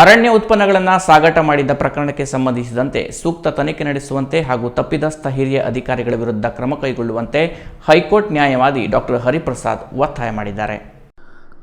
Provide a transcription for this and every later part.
ಅರಣ್ಯ ಉತ್ಪನ್ನಗಳನ್ನು ಸಾಗಾಟ ಮಾಡಿದ ಪ್ರಕರಣಕ್ಕೆ ಸಂಬಂಧಿಸಿದಂತೆ ಸೂಕ್ತ ತನಿಖೆ ನಡೆಸುವಂತೆ ಹಾಗೂ ತಪ್ಪಿದಸ್ಥ ಹಿರಿಯ ಅಧಿಕಾರಿಗಳ ವಿರುದ್ಧ ಕ್ರಮ ಕೈಗೊಳ್ಳುವಂತೆ ಹೈಕೋರ್ಟ್ ನ್ಯಾಯವಾದಿ ಡಾಕ್ಟರ್ ಹರಿಪ್ರಸಾದ್ ಒತ್ತಾಯ ಮಾಡಿದ್ದಾರೆ.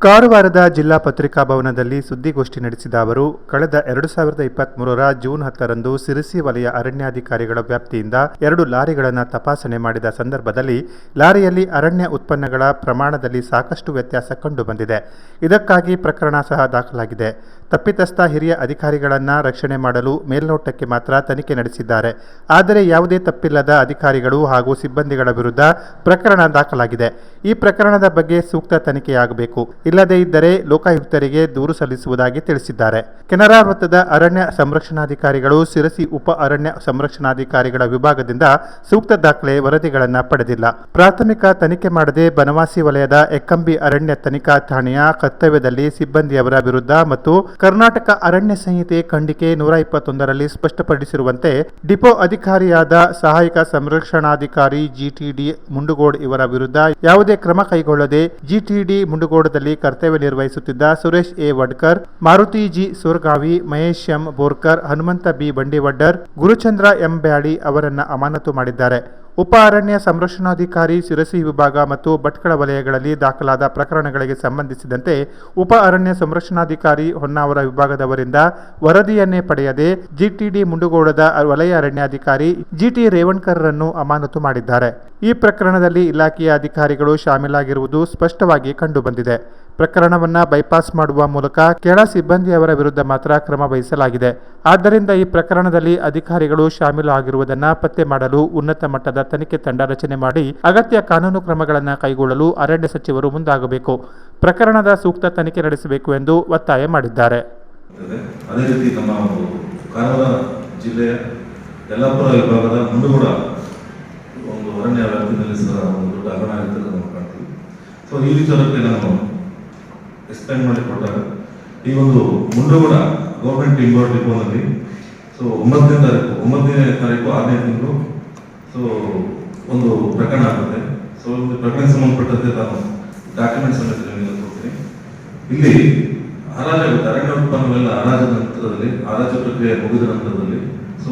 ಕಾರವಾರದ ಜಿಲ್ಲಾ ಪತ್ರಿಕಾ ಭವನದಲ್ಲಿ ಸುದ್ದಿಗೋಷ್ಠಿ ನಡೆಸಿದ ಅವರು, ಕಳೆದ ಎರಡು ಸಾವಿರದ ಇಪ್ಪತ್ತ್ಮೂರರ ಜೂನ್ ಹತ್ತರಂದು ಸಿರಿಸಿ ವಲಯ ಅರಣ್ಯಾಧಿಕಾರಿಗಳ ವ್ಯಾಪ್ತಿಯಿಂದ ಎರಡು ಲಾರಿಗಳನ್ನು ತಪಾಸಣೆ ಮಾಡಿದ ಸಂದರ್ಭದಲ್ಲಿ ಲಾರಿಯಲ್ಲಿ ಅರಣ್ಯ ಉತ್ಪನ್ನಗಳ ಪ್ರಮಾಣದಲ್ಲಿ ಸಾಕಷ್ಟು ವ್ಯತ್ಯಾಸ ಕಂಡುಬಂದಿದೆ. ಇದಕ್ಕಾಗಿ ಪ್ರಕರಣ ಸಹ ದಾಖಲಾಗಿದೆ. ತಪ್ಪಿತಸ್ಥ ಹಿರಿಯ ಅಧಿಕಾರಿಗಳನ್ನು ರಕ್ಷಣೆ ಮಾಡಲು ಮೇಲ್ನೋಟಕ್ಕೆ ಮಾತ್ರ ತನಿಖೆ ನಡೆಸಿದ್ದಾರೆ. ಆದರೆ ಯಾವುದೇ ತಪ್ಪಿಲ್ಲದ ಅಧಿಕಾರಿಗಳು ಹಾಗೂ ಸಿಬ್ಬಂದಿಗಳ ವಿರುದ್ಧ ಪ್ರಕರಣ ದಾಖಲಾಗಿದೆ. ಈ ಪ್ರಕರಣದ ಬಗ್ಗೆ ಸೂಕ್ತ ತನಿಖೆಯಾಗಬೇಕು. ಇಲ್ಲದೇ ಇದ್ದರೆ ಲೋಕಾಯುಕ್ತರಿಗೆ ದೂರು ಸಲ್ಲಿಸುವುದಾಗಿ ತಿಳಿಸಿದ್ದಾರೆ. ಕೆನರಾ ವೃತ್ತದ ಅರಣ್ಯ ಸಂರಕ್ಷಣಾಧಿಕಾರಿಗಳು ಸಿರಸಿ ಉಪ ಅರಣ್ಯ ಸಂರಕ್ಷಣಾಧಿಕಾರಿಗಳ ವಿಭಾಗದಿಂದ ಸೂಕ್ತ ದಾಖಲೆ ವರದಿಗಳನ್ನು ಪಡೆದಿಲ್ಲ. ಪ್ರಾಥಮಿಕ ತನಿಖೆ ಮಾಡದೆ ಬನವಾಸಿ ವಲಯದ ಎಕ್ಕಂಬಿ ಅರಣ್ಯ ತನಿಖಾ ಠಾಣೆಯ ಕರ್ತವ್ಯದಲ್ಲಿ ಸಿಬ್ಬಂದಿಯವರ ವಿರುದ್ಧ ಮತ್ತು ಕರ್ನಾಟಕ ಅರಣ್ಯ ಸಂಹಿತೆ ಖಂಡಿಕೆ ನೂರ ಇಪ್ಪತ್ತೊಂದರಲ್ಲಿ ಸ್ಪಷ್ಟಪಡಿಸಿರುವಂತೆ ಡಿಪೋ ಅಧಿಕಾರಿಯಾದ ಸಹಾಯಕ ಸಂರಕ್ಷಣಾಧಿಕಾರಿ ಜಿಟಿಡಿ ಮುಂಡುಗೋಡ್ ಇವರ ವಿರುದ್ಧ ಯಾವುದೇ ಕ್ರಮ ಕೈಗೊಳ್ಳದೆ ಜಿಟಿಡಿ ಮುಂಡುಗೋಡದಲ್ಲಿ ಕರ್ತವ್ಯ ನಿರ್ವಹಿಸುತ್ತಿದ್ದ Suresh A. Vadkar, Maruti G. Suragavi, Mahesh M. Borkar, Hanumantha B. Bandivaddar, Guruchandra M. Byadi ಅವರನ್ನು ಅಮಾನತು ಮಾಡಿದ್ದಾರೆ. ಉಪ ಅರಣ್ಯ ಸಂರಕ್ಷಣಾಧಿಕಾರಿ, ಶಿರಸಿ ವಿಭಾಗ ಮತ್ತು ಭಟ್ಕಳ ವಲಯಗಳಲ್ಲಿ ದಾಖಲಾದ ಪ್ರಕರಣಗಳಿಗೆ ಸಂಬಂಧಿಸಿದಂತೆ ಉಪ ಅರಣ್ಯ ಸಂರಕ್ಷಣಾಧಿಕಾರಿ ಹೊನ್ನಾವರ ವಿಭಾಗದವರಿಂದ ವರದಿಯನ್ನೇ ಪಡೆಯದೆ ಜಿಟಿಡಿ ಮುಂಡುಗೋಡದ ವಲಯ ಅರಣ್ಯಾಧಿಕಾರಿ ಜಿಟಿ ರೇವಣ್ಕರ್ರನ್ನು ಅಮಾನತು ಮಾಡಿದ್ದಾರೆ. ಈ ಪ್ರಕರಣದಲ್ಲಿ ಇಲಾಖೆಯ ಅಧಿಕಾರಿಗಳು ಶಾಮೀಲಾಗಿರುವುದು ಸ್ಪಷ್ಟವಾಗಿ ಕಂಡುಬಂದಿದೆ. ಪ್ರಕರಣವನ್ನ ಬೈಪಾಸ್ ಮಾಡುವ ಮೂಲಕ ಕೆಳ ಸಿಬ್ಬಂದಿಯವರ ವಿರುದ್ಧ ಮಾತ್ರ ಕ್ರಮ ವಹಿಸಲಾಗಿದೆ. ಆದ್ದರಿಂದ ಈ ಪ್ರಕರಣದಲ್ಲಿ ಅಧಿಕಾರಿಗಳು ಶಾಮೀಲು ಆಗಿರುವುದನ್ನು ಪತ್ತೆ ಮಾಡಲು ಉನ್ನತ ಮಟ್ಟದ ತನಿಖೆ ತಂಡ ರಚನೆ ಮಾಡಿ ಅಗತ್ಯ ಕಾನೂನು ಕ್ರಮಗಳನ್ನು ಕೈಗೊಳ್ಳಲು ಅರಣ್ಯ ಸಚಿವರು ಮುಂದಾಗಬೇಕು. ಪ್ರಕರಣದ ಸೂಕ್ತ ತನಿಖೆ ನಡೆಸಬೇಕು ಎಂದು ಒತ್ತಾಯ ಮಾಡಿದ್ದಾರೆ. ಅದೇ ರೀತಿ ನಮ್ಮ ಕಾರವಾರ ಜಿಲ್ಲೆಯ ಯಲ್ಲಾಪುರ ವಿಭಾಗದ ಒಂದು ಅರಣ್ಯ ವ್ಯಾಪ್ತಿಯಲ್ಲಿ ಸಹ ಒಂದು ದೊಡ್ಡ ಹಗರಣ ನಾವು ಕಾಣ್ತೀವಿ. ಸೊ ಈ ವಿಚಾರಕ್ಕೆ ನಾನು ಎಕ್ಸ್ಪ್ಲೈನ್ ಮಾಡಿ ಕೊಟ್ಟಾಗ, ಈ ಒಂದು ಮುಂಡುಗೋಡ ಗೌರ್ಮೆಂಟ್ ಇಂಬೋರ್ಡ್ ಡಿಪೋನಲ್ಲಿ ಸೊ ಒಂಬತ್ತನೇ ತಾರೀಕು ಒಂಬತ್ತನೇ ತಾರೀಕು ಆರನೇ ತಿಂಗಳು ಸೊ ಒಂದು ಪ್ರಕರಣ ಆಗುತ್ತೆ. ಸೊ ಒಂದು ಪ್ರಕರಣ ಸಂಬಂಧಪಟ್ಟಂತೆ ನಾನು ಡಾಕ್ಯುಮೆಂಟ್ಸ್ ಸಮೇತ ನಿಮಗೆ ಕೊಡ್ತೀನಿ. ಇಲ್ಲಿ ಅರಾಜ, ಅರಣ್ಯ ಉತ್ಪನ್ನಗಳೆಲ್ಲ ಹರಾಜು ನಂತರದಲ್ಲಿ ಹರಾಜು ಪ್ರಕ್ರಿಯೆ ಮುಗಿದ ನಂತರದಲ್ಲಿ ಸೊ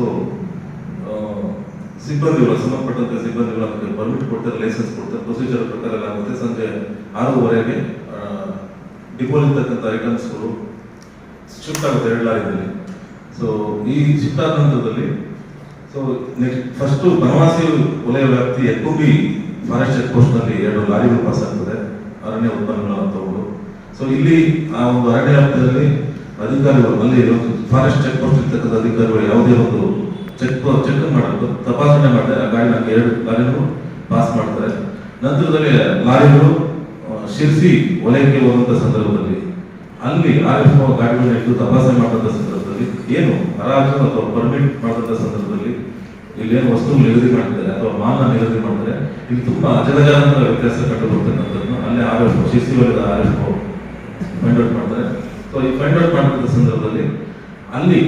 ಸಿಬ್ಬಂದಿಗಳು, ಸಂಬಂಧಪಟ್ಟಂತೆ ಸಿಬ್ಬಂದಿಗಳು ಪರ್ಮಿಟ್ ಕೊಡ್ತಾರೆ ಲೈಸೆನ್ಸ್ ಕೊಡ್ತಾರೆ ಪ್ರೊಸೀಜರ್ ಪ್ರಕಾರ ಆಗುತ್ತೆ. ಸಂಜೆ ಆರೂವರೆಗೆ ಡಿಪೋಲಿರ್ತಕ್ಕಂಥ ಐಟಮ್ಸ್ಗಳು ಶಿಫ್ಟ್ ಆಗುತ್ತೆ ಎರಡು ಲಾರಿದಲ್ಲಿ ಸೊ ಈ ಶಿಫ್ಟ್ ಆದ ನಂತರದಲ್ಲಿ ಸೊ ನೆಕ್ಸ್ಟ್ ಫಸ್ಟ್ ಬನವಾಸಿ ವಲಯ ವ್ಯಾಪ್ತಿ ಎಕ್ಕುಂಬಿ ಫಾರೆಸ್ಟ್ ಚೆಕ್ ಪೋಸ್ಟ್ನಲ್ಲಿ ಎರಡು ಲಾರಿಗಳು ಪಾಸ್ ಆಗ್ತದೆ. ಅರಣ್ಯ ಉತ್ಪನ್ನಗಳನ್ನು ತಗೊಂಡು ಸೊ ಇಲ್ಲಿ ಆ ಒಂದು ಅರಣ್ಯ ವ್ಯಾಪ್ತಿಯಲ್ಲಿ ಅಧಿಕಾರಿಗಳು, ಅಲ್ಲಿ ಫಾರೆಸ್ಟ್ ಚೆಕ್ ಪೋಸ್ಟ್ ಇರ್ತಕ್ಕಂಥ ಅಧಿಕಾರಿಗಳು ಯಾವುದೇ ಒಂದು ಚೆಕ್ ಚೆಕ್ ಮಾಡಬೇಕು ತಪಾಸಣೆ ಮಾಡ್ತಾರೆ. ಆ ಗಾಡಿ ನನಗೆ ಎರಡು ಲಾರಿಗಳು ಪಾಸ್ ಮಾಡ್ತಾರೆ. ನಂತರದಲ್ಲಿ ಲಾರಿಗಳು ಶಿರ್ಸಿ ವಲಯಕ್ಕೆ ಹೋದಂತ ಸಂದರ್ಭದಲ್ಲಿ, ಅಲ್ಲಿ ಆರ್ ಎಫ್ ಗಾಡಿಗಳನ್ನ ತಪಾಸಣೆ ಮಾಡಿದಂತ ಸಂದರ್ಭದಲ್ಲಿ, ಏನು ಹರಾಜು ಅಥವಾ ಪರ್ಮಿಟ್ ಮಾಡಿದಂತ ಸಂದರ್ಭದಲ್ಲಿ ಏನು ವಸ್ತು ನಿಗದಿ ಮಾಡ್ತಾರೆ ಅಥವಾ ಮಾನ ನಿಗದಿ ಮಾಡ್ತಾರೆ ಇಲ್ಲಿ ತುಂಬಾ ಅಜಗಜಾಂತರ ವ್ಯತ್ಯಾಸ ಕಂಡು ಬರ್ತಕ್ಕಂಥದ್ದು ಅಲ್ಲಿ ಆರ್ ಎಫ್ ಶಿರ್ಸಿ ವಲಯದ ಆರ್ ಎಫ್ ಫೈಂಡ್ ಔಟ್ ಮಾಡ್ತಾರೆ. ಸೊ ಈ ಫೈಂಡ್ ಔಟ್ ಮಾಡಿದ ಸಂದರ್ಭದಲ್ಲಿ ಅಲ್ಲಿ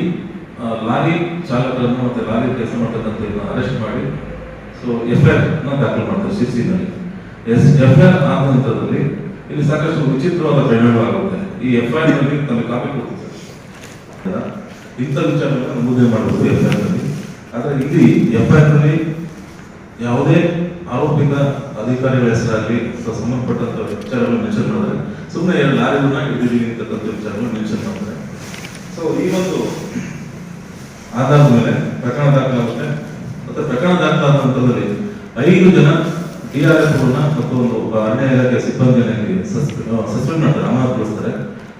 ಲಾರಿ ಚಾಲಕರನ್ನು ಮತ್ತೆ ಲಾರಿ ಕೆಲಸ ಮಾಡ್ತಕ್ಕಂಥ ಅರೆಸ್ಟ್ ಮಾಡಿ ಸೊ ಎಫ್ ಐ ನ ದಾಖಲು ಮಾಡ್ತಾರೆ ಶಿರ್ಸಿನಲ್ಲಿ. ಎಸ್ ಎಫ್ ಐ ಆದ ನಂತರದಲ್ಲಿ ಇಲ್ಲಿ ಸಾಕಷ್ಟು ವಿಚಿತ್ರವಾದ ಆಗುತ್ತೆ. ಈ ಎಫ್ ಐ ನಲ್ಲಿ ತನ್ನ ಕಾಪಿ ಕೊಡ್ತೀವಿ ಇಂಥ ವಿಚಾರಗಳನ್ನು ಮುಂದೆ ಮಾಡಬಹುದು ಎಫ್ ಐ ನಲ್ಲಿ. ಆದರೆ ಇಲ್ಲಿ ಎಫ್ ಐ ನಲ್ಲಿ ಯಾವುದೇ ಆರೋಪಿತ ಅಧಿಕಾರಿಗಳ ಹೆಸರಾಗಲಿ ಅಥವಾ ವಿಚಾರಗಳು ಮೆನ್ಷನ್ ಮಾಡಿದ್ರೆ ಸುಮ್ಮನೆ ಎರಡು ಲಾರಿಗಳನ್ನ ಇದ್ದೀವಿ ಅಂತಕ್ಕಂಥ ವಿಚಾರಗಳು ಮೆನ್ಷನ್ ಮಾಡ್ತಾರೆ ಸೊ ಈ ಒಂದು ಆಧಾರದ ಮೇಲೆ ಪ್ರಕರಣ ದಾಖಲಾಗುತ್ತೆ ಮತ್ತೆ ಪ್ರಕರಣ ದಾಖಲಾದ ನಂತರದಲ್ಲಿ ಐದು ಜನ ಡಿಆರ್ಎಫ್ ಮತ್ತು ಒಂದು ಒಬ್ಬ ಅರಣ್ಯ ಇಲಾಖೆ ಸಿಬ್ಬಂದಿಯನ್ನು ಸಸ್ಪೆಂಡ್ ಮಾಡ್ತಾರೆ ಅಮಾನತುಗೊಳಿಸ್ತಾರೆ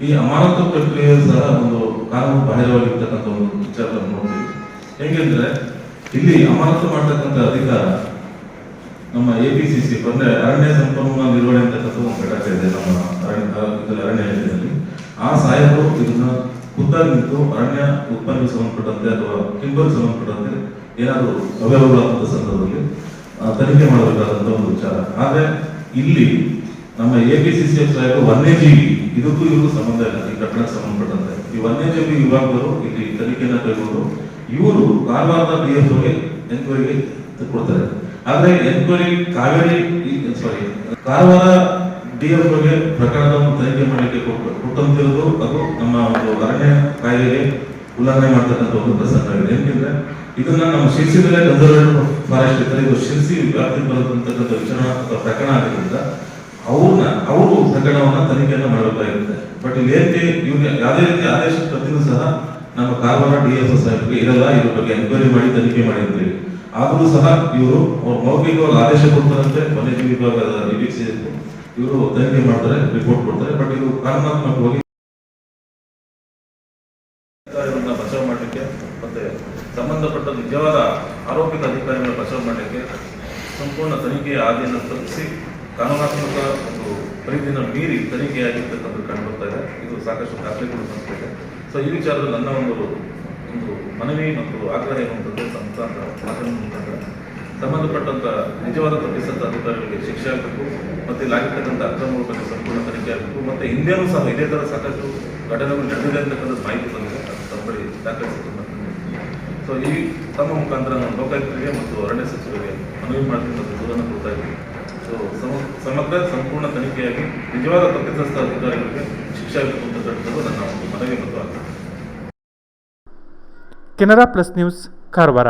ಈ ಅಮಾನತು ಪ್ರಕ್ರಿಯೆ ಸಹ ಒಂದು ಕಾನೂನು ಬಾಹಿರವಾಗಿರ್ತಕ್ಕಂಥ ಒಂದು ವಿಚಾರವನ್ನು ನೋಡ್ತೀವಿ. ಹೇಗೆಂದ್ರೆ, ಇಲ್ಲಿ ಅಮಾನತು ಮಾಡ್ತಕ್ಕಂಥ ಅಧಿಕಾರ ನಮ್ಮ ಎ ಪಿ ಸಿ ಸಿ ಅಂದ್ರೆ ಅರಣ್ಯ ಸಂಪನ್ಮೂಲ ನಿರ್ವಹಣೆ ಅಂತಕ್ಕಂಥ ಒಂದು ಘಟಕ ಇದೆ ನಮ್ಮ ಅರಣ್ಯ ಅರಣ್ಯ ಇಲಾಖೆಯಲ್ಲಿ ಆ ಸಾಹೇಬರು ಇದನ್ನ ಖುದ್ದಾಗಿ ನಿಂತು ಅರಣ್ಯ ಉತ್ಪನ್ನಕ್ಕೆ ಸಂಬಂಧಪಟ್ಟಂತೆ ಅಥವಾ ಟಿಂಬರ್ಗೆ ಸಂಬಂಧಪಟ್ಟಂತೆ ಏನಾದರೂ ಅವ್ಯವಹಾರವಾದಂಥ ಸಂದರ್ಭದಲ್ಲಿ ತನಿಖೆ ಮಾಡಬೇಕಾದಂಥ ಒಂದು ವಿಚಾರ. ಆದ್ರೆ ಇಲ್ಲಿ ನಮ್ಮ A P C C F ಸಾಹೇಬರು ವನ್ಯಜೀವಿ ಇದಕ್ಕೂ ಇವರಿಗೂ ಸಂಬಂಧ ಇಲ್ಲ. ಈ ಘಟನೆಗೆ ಸಂಬಂಧಪಟ್ಟಂತೆ. ಈ ವನ್ಯಜೀವಿ ವಿಭಾಗದವರು ಇಲ್ಲಿ ತನಿಖೆಯನ್ನು ಕೈಗೊಂಡು ಇವರು ಕಾರವಾರದ ಬಿ ಎಫ್ ಎನ್ಕ್ವೈರಿಗೆ ಕೊಡ್ತಾರೆ ಆದರೆ ಎನ್ಕ್ವೈರಿ ಕಾವೇರಿ ಸಾರಿ ಕಾರವಾರ ಡಿಎಫ್ಒಗೆ ಪ್ರಕರಣವನ್ನು ತನಿಖೆ ಮಾಡಲಿಕ್ಕೆ ಕೊಟ್ಟು ಕೊಟ್ಟಂತಿರೋದು ಅದು ನಮ್ಮ ಒಂದು ಅರಣ್ಯ ಉಲ್ಲಂಘನೆ ಮಾಡ್ತಕ್ಕಂಥ ಒಂದು ಪ್ರಸಂಗವಿದೆ ಯಾಕೆಂದ್ರೆ ಇದನ್ನ ನಮ್ಮ ಶಿರ್ಸಿದಲ್ಲೇ ಕನ್ಸರ್ವೇಟಿವ್ ಫಾರೆಸ್ಟ್ ಇದ್ದಾರೆ ಇದು ಶಿರ್ಸಿ ವ್ಯಾಪ್ತಿ ಬರತಕ್ಕಂಥ ವಿಚಾರ ಅಥವಾ ಪ್ರಕರಣ ಆಗಿದ್ದರಿಂದ ಅವ್ರನ್ನ, ಅವರು ಪ್ರಕರಣವನ್ನ ತನಿಖೆಯನ್ನ ಮಾಡಬೇಕಾಗಿರುತ್ತೆ. ಬಟ್ ಏನಕ್ಕೆ ಇವ್ರಿಗೆ ಯಾವುದೇ ರೀತಿ ಆದೇಶ ಪ್ರತಿನೂ ಸಹ ನಮ್ಮ ಕಾರವಾರ ಡಿ ಎಸ್ ಎಸ್ ಆಗಿ ಇರಲ್ಲ, ಇದ್ರ ಬಗ್ಗೆ ಎನ್ಕ್ವೈರಿ ಮಾಡಿ, ತನಿಖೆ ಮಾಡಿದ್ರಿ ಆದರೂ ಸಹ ಇವರು ಅವ್ರ ಮೌಖಿಕವಾಗಿ ಆದೇಶ ಕೊಡ್ತಾರಂತೆ, ವನ್ಯಜೀವಿ ವಿಭಾಗದ ಇವರು ತನಿಖೆ ಮಾಡ್ತಾರೆ ರಿಪೋರ್ಟ್ ಕೊಡ್ತಾರೆ. ಬಟ್ ಇವರು ಕಾನೂನಾತ್ಮಕವಾಗಿ ಅಧಿಕಾರಿಗಳನ್ನ ಬಚಾವ್ ಮಾಡಲಿಕ್ಕೆ ಮತ್ತೆ ಸಂಬಂಧಪಟ್ಟ ನಿಜವಾದ ಆರೋಪಿತ ಅಧಿಕಾರಿಗಳ ಬಚಾವ್ ಮಾಡಲಿಕ್ಕೆ ಸಂಪೂರ್ಣ ತನಿಖೆಯ ಆದಿಯನ್ನು ತಪ್ಪಿಸಿ ಕಾನೂನಾತ್ಮಕ ಒಂದು ಪರಿಧಿನ ಮೀರಿ ತನಿಖೆಯಾಗಿರ್ತಕ್ಕಂಥದ್ದು ಕಂಡುಬರ್ತಾ ಇದೆ. ಇದು ಸಾಕಷ್ಟು ದಾಖಲೆಗಳು ಸಂಸ್ಥೆ ಇದೆ ಸೊ ಈ ವಿಚಾರದಲ್ಲಿ ನನ್ನ ಒಂದು ಒಂದು ಮನವಿ ಮತ್ತು ಆಗ್ರಹ ಏನುವಂಥದ್ದು ಸಂಸ್ಥಾನ ಮಾಧ್ಯಮ ಮುಖಾಂತರ. ಸಂಬಂಧಪಟ್ಟಂತ ನಿಜವಾದ ತಪ್ಪಿಸಿದಂಥ ಅಧಿಕಾರಿಗಳಿಗೆ ಶಿಕ್ಷೆ ಆಗಬೇಕು, ಮತ್ತು ಇಲ್ಲಿ ಆಗಿರ್ತಕ್ಕಂಥ ಅಕ್ರಮಗಳ ಬಗ್ಗೆ ಸಂಪೂರ್ಣ ತನಿಖೆ ಆಗಬೇಕು, ಮತ್ತು ಹಿಂದೆಯೂ ಸಹ ಇದೇ ಥರ ಸಾಕಷ್ಟು ಘಟನೆಗಳು ನಡೆದಿದೆ ಅಂತಕ್ಕಂಥ ಮಾಹಿತಿ ಬಂದಿದೆ. ತಮ್ಮ ಬಳಿ ದಾಖಲಿಸಿಕೊಂಡು ಸೊ ಈ ತಮ್ಮ ಮುಖಾಂತರ ನಾನು ಲೋಕಾಯುಕ್ತರಿಗೆ ಮತ್ತು ಅರಣ್ಯ ಸಚಿವರಿಗೆ ಮನವಿ ಮತ್ತು ದೂರನ್ನು ಕೊಡ್ತಾ ಇದ್ದೀನಿ ಸೊ ಸಮ- ಸಮಗ್ರ, ಸಂಪೂರ್ಣ ತನಿಖೆಯಾಗಿ ನಿಜವಾದ ತಪ್ಪಿತಸ್ಥ ಅಧಿಕಾರಿಗಳಿಗೆ ಶಿಕ್ಷೆ ಆಗಬೇಕು ನನ್ನ ಒಂದು ಮನವಿ ಮತ್ತು ಆಗ್ತದೆ ಕೆನರಾ ಪ್ಲಸ್ ನ್ಯೂಸ್, ಕಾರವಾರ.